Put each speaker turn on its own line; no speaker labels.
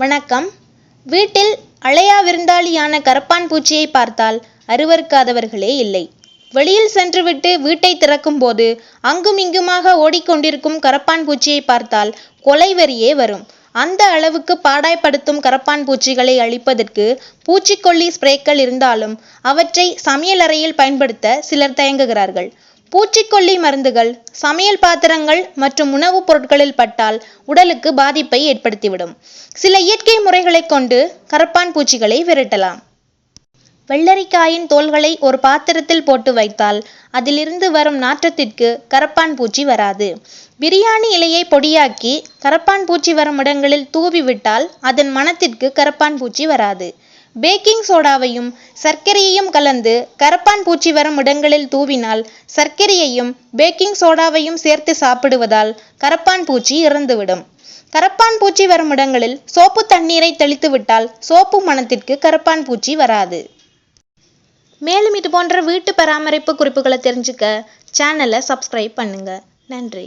வணக்கம். வீட்டில் அழையா விருந்தாளியான கரப்பான் பூச்சியை பார்த்தால் அருவருக்காதவர்களே இல்லை. வெளியில் சென்றுவிட்டு வீட்டை திறக்கும்போது அங்கும் இங்குமாக ஓடிக்கொண்டிருக்கும் கரப்பான் பூச்சியை பார்த்தால் கொலைவரியே வரும். அந்த அளவுக்கு பாடாய்ப்படுத்தும் கரப்பான் பூச்சிகளை அழிப்பதற்கு பூச்சிக்கொல்லி ஸ்ப்ரேக்கள் இருந்தாலும் அவற்றை சமையலறையில் பயன்படுத்த சிலர் தயங்குகிறார்கள். பூச்சிக்கொல்லி மருந்துகள் சமையல் பாத்திரங்கள் மற்றும் உணவுப் பொருட்களில் பட்டால் உடலுக்கு பாதிப்பை ஏற்படுத்திவிடும். சில இயற்கை முறைகளைக் கொண்டு கரப்பான் பூச்சிகளை விரட்டலாம். வெள்ளரிக்காயின் தோல்களை ஒரு பாத்திரத்தில் போட்டு வைத்தால் அதிலிருந்து வரும் நாற்றத்திற்கு கரப்பான் பூச்சி வராது. பிரியாணி இலையை பொடியாக்கி கரப்பான் பூச்சி வரும் இடங்களில் தூவி விட்டால் அதன் மணத்திற்கு கரப்பான் பூச்சி வராது. பேக்கிங் சோடாவையும் சர்க்கரையையும் கலந்து கரப்பான் பூச்சி வரும் இடங்களில் தூவினால் சர்க்கரையையும் பேக்கிங் சோடாவையும் சேர்த்து சாப்பிடுவதால் கரப்பான் பூச்சி இறந்துவிடும். கரப்பான் பூச்சி வரும் இடங்களில் சோப்பு தண்ணீரை தெளித்து விட்டால் சோப்பு மணத்திற்கு கரப்பான் பூச்சி வராது. மேலும் இது போன்ற வீட்டு பராமரிப்பு குறிப்புகளை தெரிஞ்சுக்க சேனலை சப்ஸ்கிரைப் பண்ணுங்க. நன்றி.